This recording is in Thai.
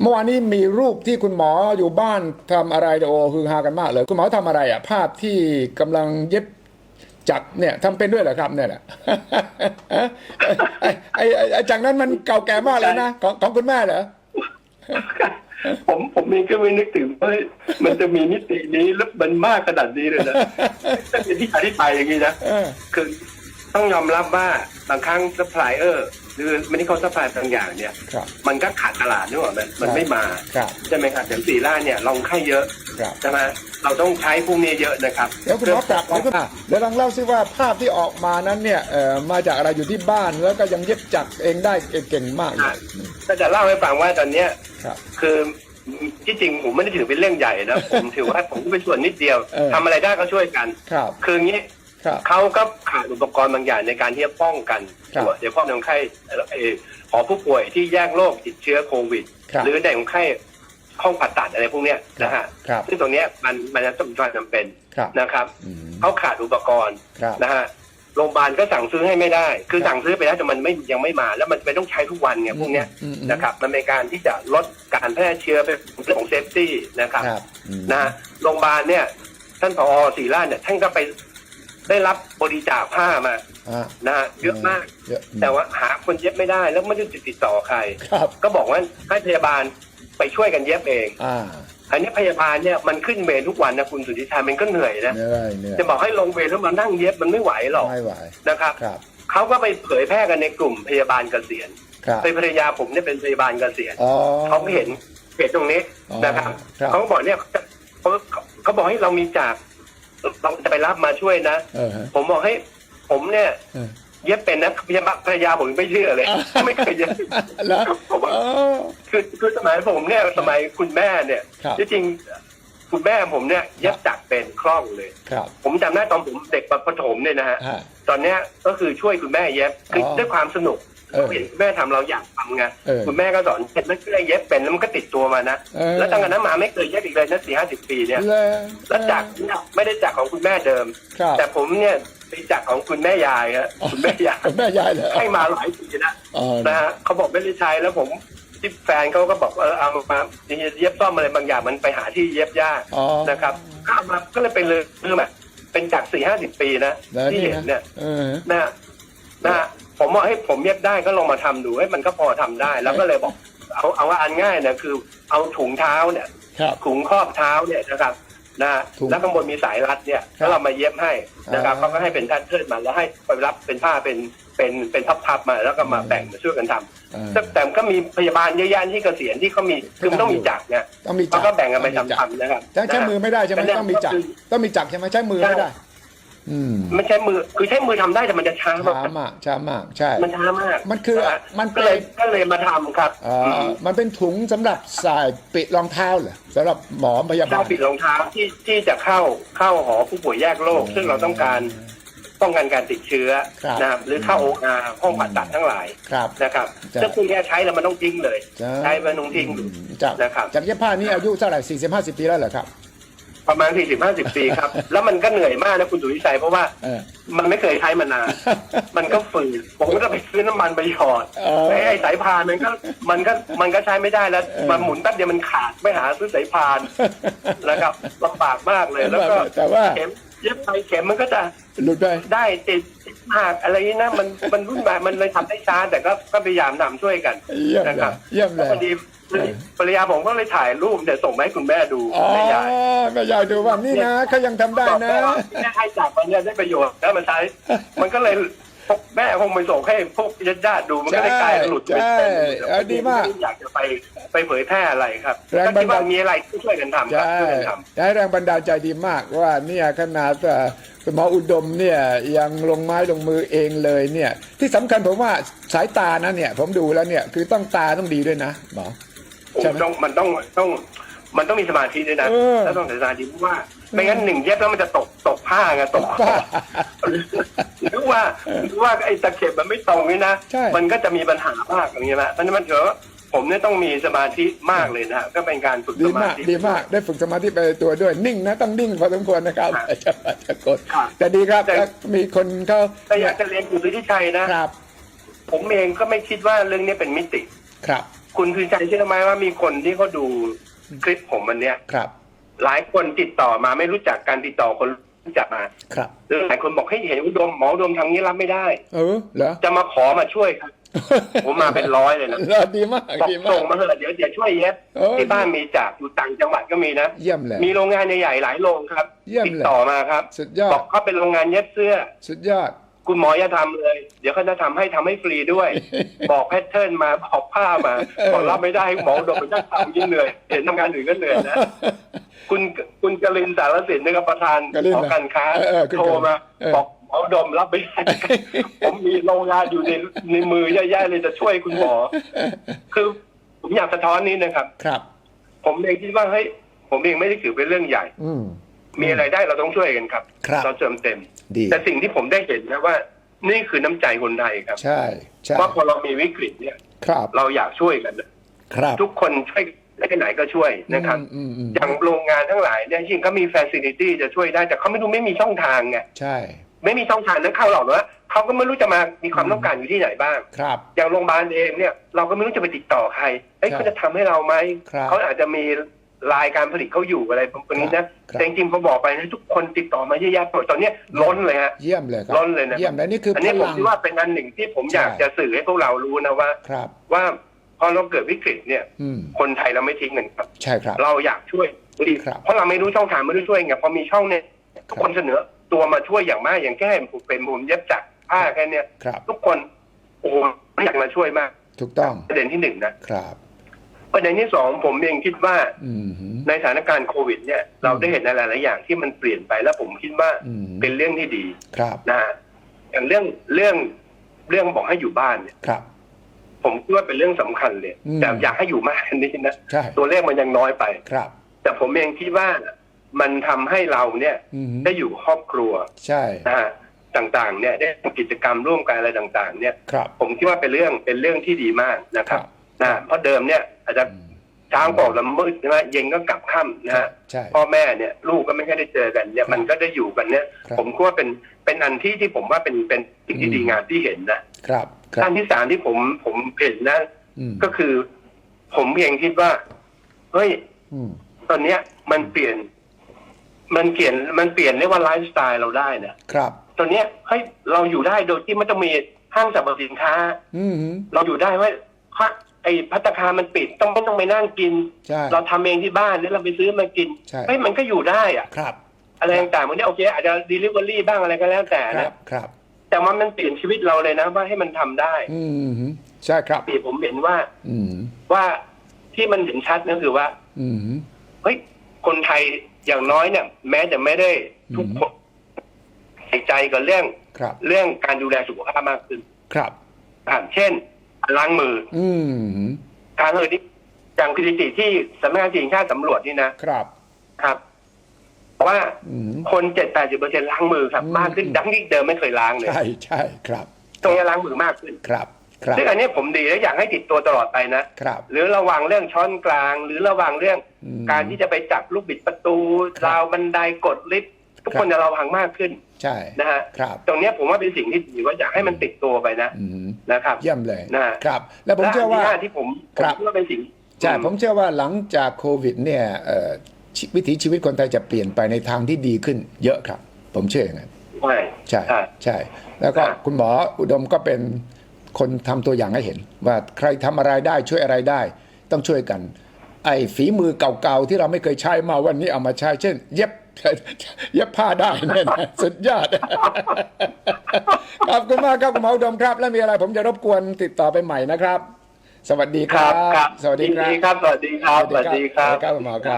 เมื่อวานนี้มีรูปที่คุณหมออยู่บ้านทำอะไรโอ้คือฮากันมากเลย คุณหมอทำอะไรอะ ภาพที่กำลังเย็บจักรเนี่ยทำเป็นด้วยเหรอครับเนี่ยแหละไอ้ไอ้ไอ้ไอ้จากนั้นมันเก่าแก่มากเลยนะของของคุณแม่เหรอผมผมเองก็ไม่นึกถึงว่ามันจะมีมิตินี้แล้วมันมากขนาดนี้เลยนะถ้าเป็นที่อธิบายอย่างนี้นะเออคือต้องยอมรับว่าบางครั้งซัพพลายเออร์ห รือไม่ได้เขาซัพพลายบางอย่างเนี่ย ครับ มันก็ขาดตลาดนึกออกไหมมันไม่มาครับ ใช่ไหมครับอย่างสีล่าเนี่ยลองไข่เยอะครับ ใช่ไหมเราต้องใช้พวกนี้เยอะนะครับเดี๋ยวคุณหมอกลับเดี๋ยวคุณอะเดี๋ยวลองเล่าซิว่าภาพที่ออกมานั้นเนี่ยเอ่อมาจากอะไรอยู่ที่บ้านแล้วก็ยังเย็บจักรเองได้เก่งมากเลยก็จะเล่าให้ฟังว่าตอนเนี้ยครับ คือที่จริงผมไม่ได้ถือเป็นเรื่องใหญ่นะผมถือว่าผมเป็นส่วนนิดเดียว เออทำอะไรได้ก็ช่วยกัน ครับ คืออย่างนี้ ครับ เขาก็ขาดอุปกรณ์บางอย่างในการที่จะป้องกันครับตัวเดี๋ยวพ่อคนไข้เอ่อเอ่อหอผู้ป่วยที่แยกโรคติดเชื้อโควิด ครับหรือในคนไข้ห้องผ่าตัดอะไรพวกเนี้ยนะฮะครับซึ่งตรงเนี้ยมันมันจะต้องมีความจำเป็นครับนะครับอืมเขาขาดอุปกรณ์ครับนะฮะโรงพยาบาลก็สั่งซื้อให้ไม่ได้ คือครับสั่งซื้อไปแล้วแต่มันไม่ยังไม่มา แล้วมันเป็นต้องใช้ทุกวันไงพวกเนี้ยอืมอืมนะครับมันเป็นการที่จะลดการแพร่เชื้อเป็นเรื่องของเซฟตี้นะครับ ครับอืมนะฮะโรงพยาบาลเนี่ย ท่านผอศรีราชเนี่ยท่านก็ไป ได้รับบริจาคผ้ามาอะนะฮะเยอะมาก เยอะ แต่ว่าหาคนเย็บไม่ได้แล้วไม่ได้ติดต่อใคร ครับ ก็บอกว่าให้พยาบาลไปช่วยกันเย็บเอง อ่าอันนี้พยาบาลเนี่ยมันขึ้นเวรทุกวันนะคุณสุทธิชัยมันก็เหนื่อยนะเหนื่อยเหนื่อยจะบอกให้ลงเวรแล้วมานั่งเย็บมันไม่ไหวหรอกไม่ไหวนะครับครับ เขาก็ไปเผยแพร่กันในกลุ่มพยาบาลเกษียณครับเป็นภรรยาผมเนี่ยเป็นพยาบาลเกษียณอ๋อ เขาเห็นเพจตรงนี้อ๋อนะครับครับ เขาก็บอกเนี่ยเขาเขาบอกให้เรามีจาก เราจะไปรับมาช่วยนะ เออฮะ ผมบอกให้ผมเนี่ย เออ เย็บเป็นนะพยาบาลภรรยาผมไม่เชื่อเลย ไม่เคยเย็บ แล้วผมว่าอ๋อคือคือสมัยผมเนี่ยสมัยคุณแม่เนี่ยครับที่จริงคุณแม่ผมเนี่ยเย็บจักรเป็นคล่องเลย ครับผมจำได้ตอนผมเด็กประถมเนี่ยนะฮะ ฮะ ตอนเนี้ยก็คือช่วยคุณแม่เย็บคือออ ด้วยความสนุก เออเห็นคุณแม่ทำเราอยากทำไงเออคุณแม่ก็สอนเห็นมันเพื่อเย็บเป็นแล้วมันก็ติดตัวมานะเออแล้วตั้งแต่นั้นมาไม่เคยเย็บอีกเลยนะสี่ห้าสิบปีเนี่ยเลยแล้วจักรเนี่ยไม่ได้จักรของคุณแม่เดิมครับแต่ผมเนี่ยไปจักรของคุณแม่ยายฮะคุณแม่ยายคุณแม่ยายเหรอให้มาหลายปีนะอ๋อนะฮะเขาบอกไม่ได้ใช้แล้วผมที่แฟนเขาก็บอกว่าเออเอามาเย็บซ่อมอะไรบางอย่างมันไปหาที่เย็บยากอ๋อนะครับก็เอามาก็เลยเป็นเลยคือแบบเป็นจักรสี่ห้าสิบปีนะแล้วที่นี่เห็นนะเนี่ยเออนะฮะนะฮะ ผมบอกให้ผมเย็บได้ก็ลองมาทำดูให้มันก็พอทำได้ แล้วก็เลยบอกเอาเอาว่าอันง่ายนะคือ เอาถุงเท้าเนี่ยครับถุงครอบเท้าเนี่ยนะครับนะฮะถุงแล้วข้างบนมีสายรัดเนี่ยแล้วเรามาเย็บให้นะครับอ่าเขาก็ให้เป็นท่านเทิดมาแล้วให้ไปรับเป็นผ้าเป็นเป็นเป็นพับๆมาแล้วก็มาแบ่งมาช่วยกันทำเออแต่แต่ก็มีพยาบาลเยอะแยะที่เกษียณที่เขามีคือมันต้องมีจักรเนี่ยต้องมีจัเขากรก็แบ่งกันไปต้องมีจักรทำๆนะครับใช้ใช้มือไม่ได้ใช่ไหมก็เนี่ยต้องมีจักรก็คือต้องมีจักรใช่ไหมใช้มือไม่ได้ อืมไม่ใช้มือคือใช้มือทำได้แต่มันจะช้าช้ามากมากช้ามากใช่ มันช้ามากมันคือนะฮะมันก็เป็นเลยก็เลยมาทำครับเอ่อมันเป็นถุงสำหรับใส่ปิดรองเท้าเหรอสำหรับหมอพยาบาเข้าล ปิดรองเท้าที่ที่จะเข้าเข้าหอผู้ป่วยแยกโรค ซึ่งเราต้องการป้องกันการติดเชื้อครับ นะครับหรือเข้าโออาห้องผ่าตัดทั้งหลายครับ นะครับจ้ะ ซึ่งคุณแค่ใช้แล้วมันต้องทิ้งเลยจ้ะใช้มันต้องทิ้งอืมจากนะครับ จากเย็บผ้านี่อายุเท่าไหร่สี่สิบห้าสิบปีแล้วเหรอครับ ประมาณสี่สิบห้าสิบปีครับ แล้วมันก็เหนื่อยมากนะคุณสุวิชัยเพราะว่าเออ มันไม่เคยใช้มานาน มันก็ฝืดผมก็จะไปซื้อน้ำมันไปหยอดเออ ไอ้ไอ้สายพานมันก็มันก็มันก็ใช้ไม่ได้แล้วเออมันหมุนแป๊บเดียวมันขาดไม่หาซื้อสายพานนะครับลำบากมากเลยแล้วก็แต่ว่าเข็ม เย็บไปเข็มมันก็จะหลุดไป ได้ติดติดมากอะไรนี้นะมันมันรุ่นแบบมันเลยทำได้ช้าแต่ก็ก็พยายามทำช่วยกันเยี่ยมนะเลครัยบเยี่ยมเลยพอดีภรรยาผมก็เลยถ่ายรูปเดี๋ยวส่งมาให้คุณแม่ดูอ๋อแม่ยายแม่ยายดูว่านี่นะเขายังทำได้นะบอกแม่ว่าแม่ให้จากมันเนี่ยได้ประโยชน์แล้วมันใช้มันก็เลยพวก แม่คงไปส่งให้พวกญาติญาติๆดูมันก็ได้กลายหลุดไปใช่เต็มเออดีมากไอยากจะไปไปเผยแพร่อะไรครับแรงก็บันคิดดาลว่ามีอะไรที่ช่วยกันทำครับใช่ช่วยกันทำได้แรงบันดาลใจดีมากว่าเนี่ยขนาดเอ่อคุณหมออุดมเนี่ยยังลงไม้ลงมือเองเลยเนี่ย ที่สำคัญผมว่าสายตานะเนี่ย ผมดูแล้วเนี่ยคือต้องตาต้องดีด้วยนะหมอใช่ไหมต้องมันต้องต้อง มันต้องมีสมาธิด้วยนะเออ แล้วต้องมีสมาธิเพราะว่า ไม่งั้นหนึ่งเย็บแล้วมันจะตกตกผ้าไงตกคอ หรือว่าหรือว่าไอ้ตะเข็บมันไม่ตรงนี่นะใช่ มันก็จะมีปัญหามากอย่างเงี้ยนะเพราะฉะนั้นมันเถอะผมเนี่ยต้องมีสมาธิมากเลยนะฮะก็เป็นการฝึกดีสมามากธิดีมาก ได้ฝึกสมาธิไปในตัวด้วย นิ่งนะต้องนิ่งพอสมควรนะครับครับจะจะกดครับแต่ดีครับแต่แล้วมีคนเขาแต่อยากจะเรียนคุณสุทธิชัยนะ ครับผมเองก็ไม่คิดว่าเรื่องนี้เป็นมิติ ครับ คุณคือใจเชื่อไหมว่ามีคนที่เขาดู คลิปผมวันเนี้ยครับ หลายคนติดต่อมาไม่รู้จักการติดต่อคนรู้จักมาครับแล้วหลายคนบอกให้ยเห็นอุดมหมออุดมทำงี้รับไม่ได้ เออเหรอจะมาขอมาช่วยครับผมมาเป็นร้อยเลยนะเหรอดีมากบอกดีมาส่กงมาเถอะเดี๋ยวเดี๋ยวช่วยเย็บเออที่บ้านมีจากอยู่ต่างจังหวัดก็มีนะ เยี่ยมเลย มีโรงงานใหญ่ๆหลายโรงครับ เยี่ยมติดเลยต่อมาครับ สุดยอบดอกเขาเป็นโรงงานเย็บเสื้อ สุดยอด คุณหมออย่าทำเลย เดี๋ยวเขาจะทำให้ทำให้ฟรีด้วย บอกแพทเทิร์นมาบอกผ้ามาบอกรับไม่ได้หมออุดมไปนั่งทำยิ่งเหนื่อยเห็นทำงานอื่นก็เหนื่อยนะคุณคุณกลินสารสินนะครับประธานกลินหอการค้าเออเออคุณโทรมาเออบอกหมออุดมรับไม่ได้ผมมีโรงงานอยู่ในในมือแย่ๆเลยจะช่วยคุณหมอ คือผมอยากสะท้อนนี้นะครับ ครับ ผมเองคิดว่าเฮ้ยผมเองไม่ได้ถือเป็นเรื่องใหญ่อืมมีอะไรได้เราต้องช่วยกันครับครับเราเติมเต็ม ดี แต่สิ่งที่ผมได้เห็นนะว่า นี่คือน้ำใจคนไทยครับ ใช่ใช่ว่าพอเรามีวิกฤตเนี่ย ครับเราอยากช่วยกันนะครับ ทุกคนช่วยได้แค่ไหนก็ช่วยนะครับ อืมอืมอย่างโรงงานทั้งหลายเนี่ยจริงเขามีแฟซิลิตี้จะช่วยได้แต่เขาไม่รู้ไม่มีช่องทางไงใช่ไม่มีช่องทางนั้นเข้าหรอกนะเขาก็ไม่รู้จะมามีความต้องการอยู่ที่ไหนบ้าง ครับ อย่างโรงพยาบาลเองเนี่ยเราก็ไม่รู้จะไปติดต่อใครเอ้ยใช่เขาจะทำให้เราไหมครับ เขาอาจจะมี รายการผลิตเขาอยู่อะไรพวกนี้นะครับแต่จริงๆพอบอกไปนะทุกคนติดต่อมาเยอะแยะหมดตอนเนี้ยล้นเลยฮะเยี่ยมเลยครับล้นเลยนะเยี่ยมเลยนี่คืออันพนี้ผมลังคิดว่าเป็นอันหนึ่งที่ผมใช่อยากจะสื่อให้พวกเรารู้นะว่าครับว่าพอเราเกิดวิกฤตเนี่ยอืมคนไทยเราไม่ทิ้งกันครับใช่ครับ เราอยากช่วยดีครับเพราะเราไม่รู้ช่องทางไม่รู้ช่วยไงพอมีช่องเนี่ยทุกคนเสนอตัวมาช่วยอย่างมากอย่างแค่ผมเป็นผมเย็บจักรผ้าแค่เนี้ยครับทุกคนโอ้โหอยากมาช่วยมาก ถูกต้องประเด็นที่หนึ่งนะครับ ประเด็นที่สองผมเองคิดว่าอืมหืมในสถานการณ์โควิด เนี่ย เราได้เห็นอะไรหลายๆอย่างที่มันเปลี่ยนไปแล้วผมคิดว่าอืมเป็นเรื่องที่ดีครับนะฮะอย่างเรื่องเรื่องเรื่องบอกให้อยู่บ้านเนี่ยครับผมคิดว่าเป็นเรื่องสำคัญเลยอืมแต่อยากให้อยู่มากกว่านี้นะใช่ตัวเลขมันยังน้อยไปครับ แต่ผมเองคิดว่ามันทำให้เราเนี่ยอืมหืมได้อยู่ครอบครัว ใช่นะฮะต่างๆ เนี่ยได้ทำกิจกรรมร่วมกันอะไรต่าง ๆ เนี่ยครับผมคิดว่าเป็นเรื่องเป็นเรื่องที่ดีมากนะคครัรับบนะเพราะเดิมเนี่ย อาจจะอืมเช้าก่อนละมืดใช่ไหมเย็นก็กลับค่ำนะฮะใช่ พ่อแม่เนี่ย ลูกก็ไม่ค่อยได้เจอกันเนี่ยมันก็ได้อยู่กันเนี่ย ครับ ผมคิดว่าเป็นเป็นอันที่ที่ผมว่าเป็นเป็นสิ่งที่อืมดีงามที่เห็นนะครับครับด้านที่สามที่ผมผมเห็นนะ อืมก็คือ ผมเพียงคิดว่าเฮ้ย อืมตอนเนี้ยมันเปลี่ยน มันเปลี่ยนมันเปลี่ยนเรียกว่าไลฟ์สไตล์เราได้นะครับ ตอนเนี้ยเฮ้ยเราอยู่ได้โดยที่ไม่ต้องมีห้างสรรพสินค้า อืมหืมเราอยู่ได้ว่าพระ ไอ้พัตตาคารมันปิดต้องไม่ต้องไปนั่งกิน ใช่ เราทำเองที่บ้านแล้วเราไปซื้อมากินใช่ เฮ้ยมันก็อยู่ได้อะครับ อะไรต่างๆมันเนี่ยโอเคอาจจะ delivery บ้างอะไรก็แล้วแต่ครันะบครับ แต่ว่ามันเปลี่ยนชีวิตเราเลยนะว่าให้มันทำได้อืมหืมใช่ครับ ปีผมเห็นว่าอืมว่าที่มันเห็นชัดก็คือว่าอืมหืม เฮ้ย คนไทยอย่างน้อยเนี่ย แม้จะไม่ได้ทุกคนใส่ใจกับเรื่อง ครับ เรื่องการดูแลสุขภาพมากขึ้นครับ อ่าเช่น ล้างมือ อืมหืมการเออที่อย่างสถิติที่สำนักงานสิ่งชาติสำรวจนี่นะครับ ครับว่าอืม คนเจ็ดแปดสิบเปอร์เซ็นล้างมือครับอืม มากขึ้นดังที่เดิมไม่เคยล้างเลย ใช่ใช่ครับ ตรงนี้ล้างมือมากขึ้นครับ ครับ ซึ่งอันนี้ผมดีและอยากให้ติดตัวตลอดไปนะครับ หรือระวังเรื่องช้อนกลาง หรือระวังเรื่องอืมการที่จะไปจับลูกบิดประตูครับ ราวบันไดกดลิฟต์ ทุกครับคนจะระวังมากขึ้นใช่นะฮะครับตรงเนี้ยผมว่าเป็นสิ่งที่ดีว่าอยากให้มันติดตัวไปนะอืมนะครับ เยี่ยมเลยนะครับ แล้วผมและเชื่อว่านที่ห้ที่ผมผคมรับคิดว่าเป็นสิ่งใช่ผมเชื่อว่าหลังจากโควิด เนี่ยเอ่อชีวิถีชีวิตคนไทยจะเปลี่ยนไปในทางที่ดีขึ้น เยอะครับ ผมเชื่ออย่างนั้นใช่ใช่ใช่ใช่แล้วก็ครับคุณหมออุดมก็เป็นคนทำตัวอย่างให้เห็น ว่าใครทำอะไรได้ช่วยอะไรได้ ต้องช่วยกัน ไอ้ฝีมือเก่าๆที่เราไม่เคยใช้มาวันนี้เอามาใช้เช่น เย็บ เย็บผ้าได้เนี่ยนะสุดยอดขอบคุณมากครับคุณหมออุดมครับ แล้วมีอะไรผมจะรบกวนติดต่อไปใหม่นะครับ สวัสดีคครัรับบครับ สวัสดียินครับดีครับ สวัสดีครับ สวัสดีครับ สวัสดีครับคุณหมอครับ